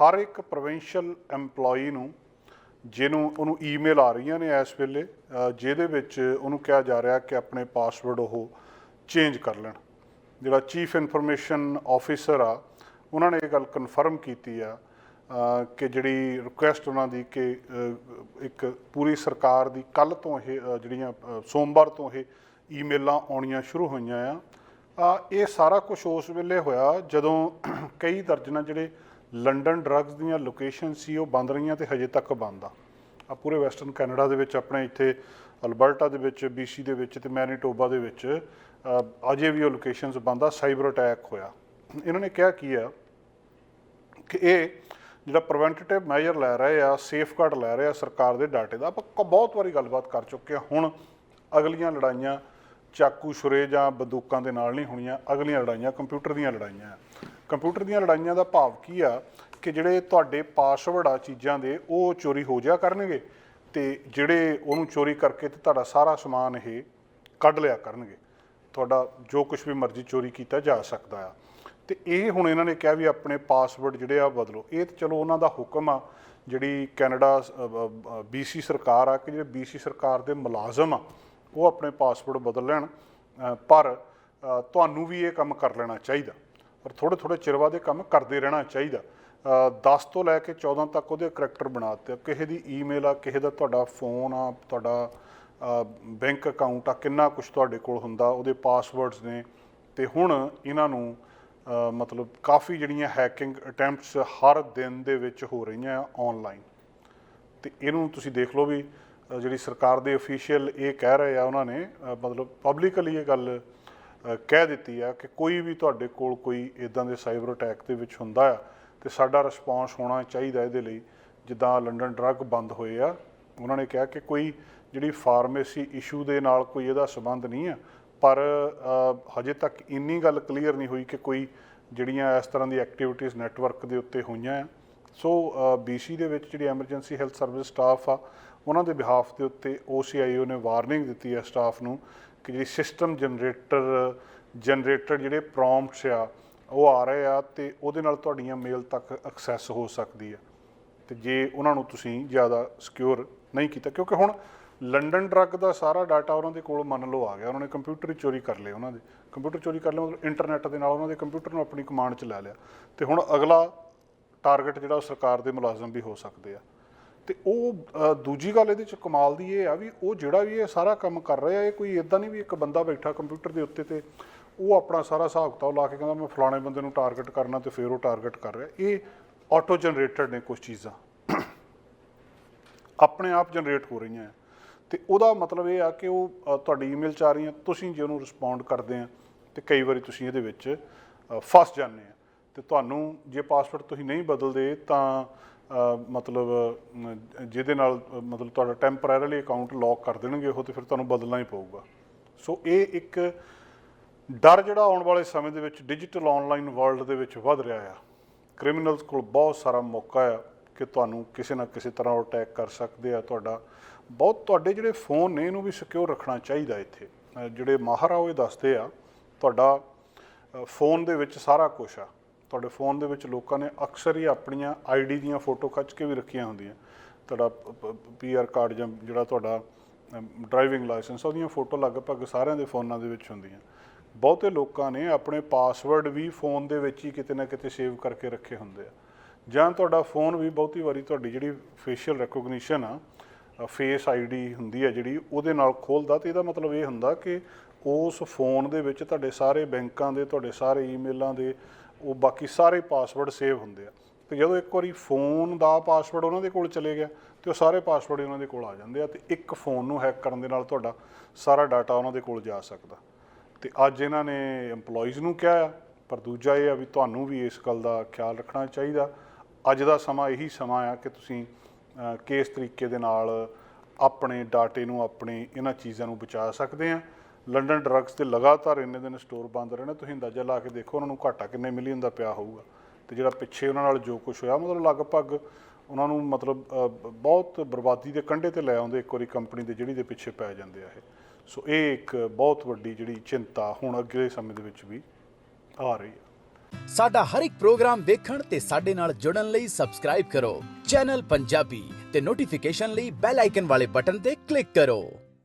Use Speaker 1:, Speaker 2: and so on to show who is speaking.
Speaker 1: ਹਰ ਇੱਕ provincial EMPLOYE ਨੂੰ ਜਿਹਨੂੰ ਉਹਨੂੰ ਈਮੇਲ ਆ ਰਹੀਆਂ ਨੇ ਇਸ ਵੇਲੇ ਜਿਹਦੇ ਵਿੱਚ ਉਹਨੂੰ ਕਿਹਾ ਜਾ ਰਿਹਾ ਕਿ ਆਪਣੇ ਪਾਸਵਰਡ ਉਹ ਚੇਂਜ ਕਰ ਲੈਣ। ਜਿਹੜਾ ਚੀਫ ਇਨਫੋਰਮੇਸ਼ਨ ਆਫੀਸਰ ਆ, ਉਹਨਾਂ ਨੇ ਇਹ ਗੱਲ ਕਨਫਰਮ ਕੀਤੀ ਆ ਕਿ ਜਿਹੜੀ ਰਿਕੁਐਸਟ ਉਹਨਾਂ ਦੀ ਕਿ ਇੱਕ ਪੂਰੀ ਸਰਕਾਰ ਦੀ ਕੱਲ ਤੋਂ ਇਹ ਜਿਹੜੀਆਂ ਸੋਮਵਾਰ ਤੋਂ ਇਹ ਈਮੇਲਾਂ ਆਉਣੀਆਂ ਸ਼ੁਰੂ ਹੋਈਆਂ ਆ। ਆ ਇਹ ਸਾਰਾ ਕੁਝ ਉਸ ਵੇਲੇ ਹੋਇਆ ਜਦੋਂ ਕਈ ਦਰਜਨਾਂ ਜਿਹੜੇ ਲੰਡਨ ਡਰੱਗਸ ਦੀਆਂ ਲੋਕੇਸ਼ਨ ਸੀ, ਉਹ ਬੰਦ ਰਹੀਆਂ ਤੇ ਹਜੇ ਤੱਕ ਬੰਦ ਆ। ਆ ਪੂਰੇ ਵੈਸਟਰਨ ਕੈਨੇਡਾ ਦੇ ਵਿੱਚ, ਆਪਣੇ ਇੱਥੇ ਅਲਬਰਟਾ ਦੇ ਵਿੱਚ BC ਦੇ ਵਿੱਚ ਤੇ ਮੈਨੀਟੋਬਾ ਦੇ ਵਿੱਚ ਅਜੇ ਵੀ ਉਹ ਲੋਕੇਸ਼ਨਸ ਬੰਦ ਆ, ਸਾਈਬਰ ਅਟੈਕ ਹੋਇਆ। ਇਹਨਾਂ ਨੇ ਕਿਹਾ ਕੀ ਆ ਕਿ ਇਹ ਜਿਹੜਾ ਪ੍ਰੀਵੈਂਟਿਵ ਮੈਜਰ ਲੈ ਰਹੇ ਆ ਸੇਫਗਾਰਡ ਲੈ ਰਹੇ ਆ ਸਰਕਾਰ ਦੇ ਡਾਟੇ ਦਾ, ਆਪਾਂ ਕ- ਬਹੁਤ ਵਾਰੀ ਗੱਲਬਾਤ ਕਰ ਚੁੱਕੇ ਆ। ਹੁਣ ਅਗਲੀਆਂ ਲੜਾਈਆਂ ਚਾਕੂ, ਛੁਰੇ ਜਾਂ ਬੰਦੂਕਾਂ ਦੇ ਨਾਲ ਨਹੀਂ ਹੋਣੀਆਂ, ਅਗਲੀਆਂ ਲੜਾਈਆਂ ਕੰਪਿਊਟਰ ਦੀਆਂ ਲੜਾਈਆਂ ਆ। ਕੰਪਿਊਟਰ ਦੀਆਂ ਲੜਾਈਆਂ ਦਾ ਭਾਵ ਕੀ ਆ ਕਿ ਜਿਹੜੇ ਤੁਹਾਡੇ ਪਾਸਵਰਡ ਆ ਚੀਜ਼ਾਂ ਦੇ, ਉਹ ਚੋਰੀ ਹੋ ਜਾ ਕਰਨਗੇ ਤੇ ਜਿਹੜੇ ਉਹਨੂੰ ਚੋਰੀ ਕਰਕੇ ਤੇ ਤੁਹਾਡਾ ਸਾਰਾ ਸਮਾਨ ਇਹ ਕੱਢ ਲਿਆ ਕਰਨਗੇ। ਤੁਹਾਡਾ ਜੋ ਕੁਝ ਵੀ ਮਰਜ਼ੀ ਚੋਰੀ ਕੀਤਾ ਜਾ ਸਕਦਾ ਆ। ਤੇ ਇਹ ਹੁਣ ਇਹਨਾਂ ਨੇ ਕਿਹਾ ਵੀ ਆਪਣੇ ਪਾਸਵਰਡ ਜਿਹੜੇ ਆ ਬਦਲੋ। ਇਹ ਤੇ ਚਲੋ ਉਹਨਾਂ ਦਾ ਹੁਕਮ ਆ, ਜਿਹੜੀ ਕੈਨੇਡਾ BC ਸਰਕਾਰ ਆ, ਕਿ ਜਿਹੜੇ BC ਸਰਕਾਰ ਦੇ ਮੁਲਾਜ਼ਮ ਆ ਉਹ ਆਪਣੇ ਪਾਸਵਰਡ ਬਦਲ ਲੈਣ ਪਰ ਤੁਹਾਨੂੰ ਵੀ ਇਹ ਕੰਮ ਕਰ ਲੈਣਾ ਚਾਹੀਦਾ ਔਰ ਥੋੜੇ ਥੋੜੇ ਚਿਰ ਬਾਅਦ ਇਹ ਕੰਮ ਕਰਦੇ ਰਹਿਣਾ ਚਾਹੀਦਾ। ਅ, 10 ਤੋਂ ਲੈ ਕੇ 14 ਤੱਕ ਉਹਦੇ ਕਰੈਕਟਰ ਬਣਾ ਦਿੱਤੇ ਕਿਸੇ ਦੀ ਈਮੇਲ ਆ ਕਿਸੇ ਦਾ ਤੁਹਾਡਾ ਫੋਨ ਆ ਤੁਹਾਡਾ ਬੈਂਕ ਅਕਾਊਂਟ ਆ ਕਿੰਨਾ ਕੁਝ ਤੁਹਾਡੇ ਕੋਲ ਹੁੰਦਾ ਉਹਦੇ ਪਾਸਵਰਡਸ ਨੇ। ਤੇ ਹੁਣ ਇਹਨਾਂ ਨੂੰ ਮਤਲਬ ਕਾਫੀ ਜਿਹੜੀਆਂ ਹੈਕਿੰਗ ਅਟੈਂਪਟਸ ਹਰ ਦਿਨ ਦੇ ਵਿੱਚ ਹੋ ਰਹੀਆਂ ਆ ਆਨਲਾਈਨ ਤੇ ਇਹਨੂੰ ਤੁਸੀਂ ਦੇਖ ਲਓ ਵੀ ਜਿਹੜੀ ਸਰਕਾਰ ਦੇ ਅਫੀਸ਼ੀਅਲ ਇਹ ਕਹਿ ਰਹੇ ਆ ਉਹਨਾਂ ਨੇ ਮਤਲਬ ਪਬਲਿਕਲੀ ਇਹ ਗੱਲ ਕਹਿ ਦਿੱਤੀ ਆ ਕਿ ਕੋਈ ਵੀ ਤੁਹਾਡੇ ਕੋਲ ਕੋਈ ਇਦਾਂ ਦੇ ਸਾਈਬਰ ਅਟੈਕ ਦੇ ਵਿੱਚ ਹੁੰਦਾ ਆ, ਤੇ ਸਾਡਾ ਰਿਸਪਾਂਸ ਹੋਣਾ ਚਾਹੀਦਾ ਇਹਦੇ ਲਈ, ਜਿੱਦਾਂ ਲੰਡਨ ਡਰੱਗ ਬੰਦ ਹੋਏ ਆ, ਉਹਨਾਂ ਨੇ ਕਿਹਾ ਕਿ ਕੋਈ ਜਿਹੜੀ ਫਾਰਮੇਸੀ ਇਸ਼ੂ ਦੇ ਨਾਲ ਕੋਈ ਇਹਦਾ ਸਬੰਧ ਨਹੀਂ ਆ, ਪਰ ਹਜੇ ਤੱਕ ਇੰਨੀ ਗੱਲ ਕਲੀਅਰ ਨਹੀਂ ਹੋਈ ਕਿ ਕੋਈ ਜਿਹੜੀਆਂ ਇਸ ਤਰ੍ਹਾਂ ਦੀ ਐਕਟੀਵਿਟੀਜ਼ ਨੈਟਵਰਕ ਦੇ ਉੱਤੇ ਹੋਈਆਂ ਆ। ਸੋ BC ਦੇ ਵਿੱਚ ਜਿਹੜੀ ਐਮਰਜੈਂਸੀ ਹੈਲਥ ਸਰਵਿਸ ਸਟਾਫ ਆ ਉਹਨਾਂ ਦੇ ਬਿਹਾਫ ਦੇ ਉੱਤੇ OCIO ਨੇ ਵਾਰਨਿੰਗ ਦਿੱਤੀ ਹੈ ਸਟਾਫ ਨੂੰ ਕਿ ਜਿਹੜੀ ਸਿਸਟਮ ਜਨਰੇਟਰ ਜਨਰੇਟਰ ਜਿਹੜੇ ਪ੍ਰੌਮਪਟਸ ਆ, ਉਹ ਆ ਰਹੇ ਆ ਤੇ ਉਹਦੇ ਨਾਲ ਤੁਹਾਡੀਆਂ ਮੇਲ ਤੱਕ ਐਕਸੈਸ ਹੋ ਸਕਦੀ ਹੈ। ਤੇ ਜੇ ਉਹਨਾਂ ਨੂੰ ਤੁਸੀਂ ਜ਼ਿਆਦਾ ਸਿਕਿਉਰ ਨਹੀਂ ਕੀਤਾ, ਕਿਉਂਕਿ ਹੁਣ ਲੰਡਨ ਡਰੱਗ ਦਾ ਸਾਰਾ ਡਾਟਾ ਉਹਨਾਂ ਦੇ ਕੋਲ ਮੰਨ ਲਓ ਆ ਗਿਆ, ਉਹਨਾਂ ਨੇ ਕੰਪਿਊਟਰ ਹੀ ਚੋਰੀ ਕਰ ਲਏ ਉਹਨਾਂ ਦੇ। ਕੰਪਿਊਟਰ ਚੋਰੀ ਕਰ ਲਿਆ ਮਤਲਬ ਇੰਟਰਨੈਟ ਦੇ ਨਾਲ ਉਹਨਾਂ ਦੇ ਕੰਪਿਊਟਰ ਨੂੰ ਆਪਣੀ ਕਮਾਂਡ 'ਚ ਲੈ ਲਿਆ। ਤੇ ਹੁਣ ਅਗਲਾ ਟਾਰਗੇਟ ਜਿਹੜਾ ਉਹ ਸਰਕਾਰ ਦੇ ਮੁਲਾਜ਼ਮ ਵੀ ਹੋ ਸਕਦੇ ਆ। ਤੇ ਉਹ ਦੂਜੀ ਗੱਲ ਇਹਦੇ ਚ ਕਮਾਲ ਦੀ ਇਹ ਆ ਵੀ ਉਹ ਜਿਹੜਾ ਵੀ ਇਹ ਸਾਰਾ ਕੰਮ ਕਰ ਰਿਹਾ, ਇਹ ਕੋਈ ਇਦਾਂ ਨਹੀਂ ਵੀ ਇੱਕ ਬੰਦਾ ਬੈਠਾ ਕੰਪਿਊਟਰ ਦੇ ਉੱਤੇ ਤੇ ਉਹ ਆਪਣਾ ਸਾਰਾ ਹਿਸਾਬ ਕਿਤਾਬ ਲਾ ਕੇ ਕਹਿੰਦਾ ਮੈਂ ਫਲਾਣੇ ਬੰਦੇ ਨੂੰ ਟਾਰਗੇਟ ਕਰਨਾ ਤੇ ਫਿਰ ਉਹ ਟਾਰਗੇਟ ਕਰ ਰਿਹਾ। ਇਹ ਆਟੋ ਜਨਰੇਟਡ ਨੇ ਕੁਝ ਚੀਜ਼ਾਂ। ਆਪਣੇ ਆਪ ਜਨਰੇਟ ਹੋ ਰਹੀਆਂ ਆ। ਤੇ ਉਹਦਾ ਮਤਲਬ ਇਹ ਆ ਕਿ ਉਹ ਤੁਹਾਡੀ ਈਮੇਲ ਚ ਆ ਰਹੀਆਂ, ਤੁਸੀਂ ਜੇ ਉਹਨੂੰ ਰਿਸਪੌਂਡ ਕਰਦੇ ਆ, ਤੇ ਕਈ ਵਾਰੀ ਤੁਸੀਂ ਇਹਦੇ ਵਿੱਚ ਫਸ ਜਾਂਦੇ ਆ। ਤੇ ਤੁਹਾਨੂੰ ਜੇ ਪਾਸਵਰਡ ਤੁਸੀਂ ਨਹੀਂ ਬਦਲਦੇ, ਤਾਂ ਮਤਲਬ ਜਿਹਦੇ ਨਾਲ ਮਤਲਬ ਤੁਹਾਡਾ ਟੈਂਪਰੇਰੀਲੀ ਅਕਾਊਂਟ ਲੌਕ ਕਰ ਦੇਣਗੇ ਉਹ ਤੇ ਫਿਰ ਤੁਹਾਨੂੰ ਬਦਲਣਾ ਹੀ ਪਊਗਾ। ਸੋ ਇਹ ਇੱਕ ਡਰ ਜਿਹੜਾ ਆਉਣ ਵਾਲੇ ਸਮੇਂ ਦੇ ਵਿੱਚ ਡਿਜੀਟਲ ਆਨਲਾਈਨ ਵਰਲਡ ਦੇ ਵਿੱਚ ਵੱਧ ਰਿਹਾ ਆ। ਕ੍ਰਿਮੀਨਲਸ ਕੋਲ ਬਹੁਤ ਸਾਰਾ ਮੌਕਾ ਆ ਕਿ ਤੁਹਾਨੂੰ ਕਿਸੇ ਨਾ ਕਿਸੇ ਤਰ੍ਹਾਂ ਉਹ ਅਟੈਕ ਕਰ ਸਕਦੇ ਆ। ਤੁਹਾਡਾ, ਬਹੁਤ ਤੁਹਾਡੇ ਜਿਹੜੇ ਫੋਨ ਨੇ, ਇਹਨੂੰ ਵੀ ਸਿਕਿਉਰ ਰੱਖਣਾ ਚਾਹੀਦਾ ਇੱਥੇ। ਜਿਹੜੇ ਮਾਹਰ ਆ ਉਹ ਇਹ ਦੱਸਦੇ ਆ, ਤੁਹਾਡਾ ਫੋਨ ਦੇ ਵਿੱਚ ਸਾਰਾ ਕੁਝ ਆ। ਤੁਹਾਡੇ ਫੋਨ ਦੇ ਵਿੱਚ ਲੋਕਾਂ ਨੇ ਅਕਸਰ ਹੀ ਆਪਣੀਆਂ ਆਈਡੀ ਦੀਆਂ ਫੋਟੋ ਖੱਚ ਕੇ ਵੀ ਰੱਖੀਆਂ ਹੁੰਦੀਆਂ। ਤੁਹਾਡਾ ਪੀਆਰ ਕਾਰਡ ਜਾਂ ਜਿਹੜਾ ਤੁਹਾਡਾ ਡਰਾਈਵਿੰਗ ਲਾਇਸੈਂਸ, ਉਹਦੀਆਂ ਫੋਟੋ ਲਗਭਗ ਸਾਰਿਆਂ ਦੇ ਫੋਨਾਂ ਦੇ ਵਿੱਚ ਹੁੰਦੀਆਂ। ਬਹੁਤੇ ਲੋਕਾਂ ਨੇ ਆਪਣੇ ਪਾਸਵਰਡ ਵੀ ਫੋਨ ਦੇ ਵਿੱਚ ਹੀ ਕਿਤੇ ਨਾ ਕਿਤੇ ਸੇਵ ਕਰਕੇ ਰੱਖੇ ਹੁੰਦੇ ਆ। ਜਾਂ ਤੁਹਾਡਾ ਫੋਨ ਵੀ ਬਹੁਤੀ ਵਾਰੀ ਤੁਹਾਡੀ ਜਿਹੜੀ ਫੇਸ਼ੀਅਲ ਰੈਕੋਗਨੀਸ਼ਨ ਆ ਫੇਸ ਆਈਡੀ ਹੁੰਦੀ ਹੈ ਜਿਹੜੀ, ਉਹਦੇ ਨਾਲ ਖੋਲਦਾ ਤੇ ਇਹਦਾ ਮਤਲਬ ਇਹ ਹੁੰਦਾ ਕਿ ਉਸ ਫੋਨ ਦੇ ਵਿੱਚ ਤੁਹਾਡੇ ਸਾਰੇ ਬੈਂਕਾਂ ਦੇ, ਤੁਹਾਡੇ ਸਾਰੇ ਈਮੇਲਾਂ ਦੇ ਉਹ ਬਾਕੀ ਸਾਰੇ ਪਾਸਵਰਡ ਸੇਵ ਹੁੰਦੇ ਆ। ਤੇ ਜਦੋਂ ਇੱਕ ਵਾਰੀ ਫੋਨ ਦਾ ਪਾਸਵਰਡ ਉਹਨਾਂ ਦੇ ਕੋਲ ਚਲੇ ਗਿਆ, ਤੇ ਉਹ ਸਾਰੇ ਪਾਸਵਰਡ ਉਹਨਾਂ ਦੇ ਕੋਲ ਆ ਜਾਂਦੇ ਆ ਤੇ ਇੱਕ ਫੋਨ ਨੂੰ ਹੈਕ ਕਰਨ ਦੇ ਨਾਲ ਤੁਹਾਡਾ ਸਾਰਾ ਡਾਟਾ ਉਹਨਾਂ ਦੇ ਕੋਲ ਜਾ ਸਕਦਾ। ਤੇ ਅੱਜ ਇਹਨਾਂ ਨੇ EMPLOYEES ਨੂੰ ਕਿਹਾ ਆ, ਪਰ ਦੂਜਾ ਇਹ ਆ ਵੀ ਤੁਹਾਨੂੰ ਵੀ ਇਸ ਗੱਲ ਦਾ ਖਿਆਲ ਰੱਖਣਾ ਚਾਹੀਦਾ। ਅੱਜ ਦਾ ਸਮਾਂ ਇਹੀ ਸਮਾਂ ਆ ਕਿ ਤੁਸੀਂ ਕਿਸ ਤਰੀਕੇ ਦੇ ਨਾਲ ਆਪਣੇ ਡਾਟੇ ਨੂੰ, ਆਪਣੇ ਇਹਨਾਂ ਚੀਜ਼ਾਂ ਨੂੰ ਬਚਾ ਸਕਦੇ ਆ। ਲੰਡਨ ਡਰੱਗਸ ਤੇ ਲਗਾਤਾਰ ਇੰਨੇ ਦਿਨ ਸਟੋਰ ਬੰਦ ਰਹਿਣਾ, ਤੁਸੀਂ ਅੰਦਾਜ਼ਾ ਲਾ ਕੇ ਦੇਖੋ ਉਹਨਾਂ ਨੂੰ ਘਾਟਾ ਕਿੰਨੇ ਮਿਲੀਅਨ ਦਾ ਪਿਆ ਹੋਊਗਾ। ਤੇ ਜਿਹੜਾ ਪਿੱਛੇ ਉਹਨਾਂ ਨਾਲ ਜੋ ਕੁਝ ਹੋਇਆ, ਮਤਲਬ ਲਗਭਗ ਉਹਨਾਂ ਨੂੰ ਮਤਲਬ ਬਹੁਤ ਬਰਬਾਦੀ ਦੇ ਕੰਢੇ ਤੇ ਲੈ ਆਉਂਦੇ ਇੱਕ ਵਾਰੀ ਕੰਪਨੀ ਦੇ ਜਿਹੜੀ ਦੇ ਪਿੱਛੇ ਪੈ ਜਾਂਦੇ ਆ ਇਹ। ਸੋ ਇਹ ਇੱਕ ਬਹੁਤ ਵੱਡੀ ਜਿਹੜੀ ਚਿੰਤਾ ਹੁਣ ਅਗਲੇ ਸਮੇਂ ਦੇ ਵਿੱਚ ਵੀ ਆ ਰਹੀ ਹੈ
Speaker 2: ਸਾਡਾ ਹਰ ਇੱਕ ਪ੍ਰੋਗਰਾਮ ਦੇਖਣ ਤੇ ਸਾਡੇ ਨਾਲ ਜੁੜਨ ਲਈ ਸਬਸਕ੍ਰਾਈਬ ਕਰੋ। ਚੈਨਲ ਪੰਜਾਬੀ ਤੇ ਨੋਟੀਫਿਕੇਸ਼ਨ ਲਈ ਬੈਲ ਆਈਕਨ ਵਾਲੇ ਬਟਨ ਤੇ ਕਲਿੱਕ ਕਰੋ।